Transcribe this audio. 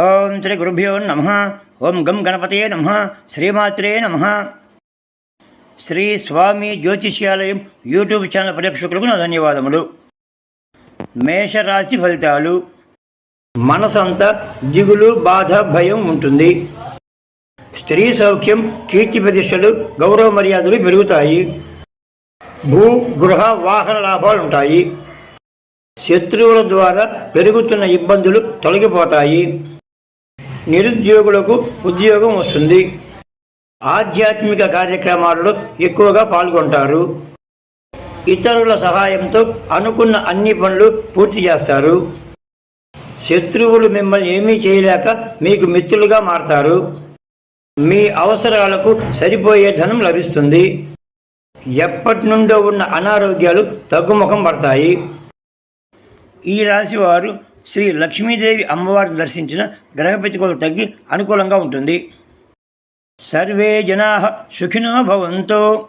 ఓం శ్రీ గురుభ్యో నమ. ఓం గం గణపతే నమ. శ్రీమాత్రే నమ. శ్రీ స్వామి జ్యోతిష్యాలయం యూట్యూబ్ ఛానల్ ప్రేక్షకులకు నా ధన్యవాదములు. మేషరాశి ఫలితాలు. మనసంతా దిగులు బాధ భయం ఉంటుంది. స్త్రీ సౌఖ్యం కీర్తి ప్రతిష్టలు గౌరవ మర్యాదలు పెరుగుతాయి. భూ గృహ వాహన లాభాలు ఉంటాయి. శత్రువుల ద్వారా పెరుగుతున్న ఇబ్బందులు తొలగిపోతాయి. నిరుద్యోగులకు ఉద్యోగం వస్తుంది. ఆధ్యాత్మిక కార్యక్రమాలలో ఎక్కువగా పాల్గొంటారు. ఇతరుల సహాయంతో అనుకున్న అన్ని పనులు పూర్తి చేస్తారు. శత్రువులు మిమ్మల్ని ఏమీ చేయలేక మీకు మిత్రులుగా మారతారు. మీ అవసరాలకు సరిపోయే ధనం లభిస్తుంది. ఎప్పటి నుండో ఉన్న అనారోగ్యాలు తగ్గుముఖం పడతాయి. ఈ రాశి వారు శ్రీ లక్ష్మీదేవి అమ్మవారిని దర్శించిన గ్రహ తగ్గి అనుకూలంగా ఉంటుంది. సర్వే జనా సుఖినో భవంతో.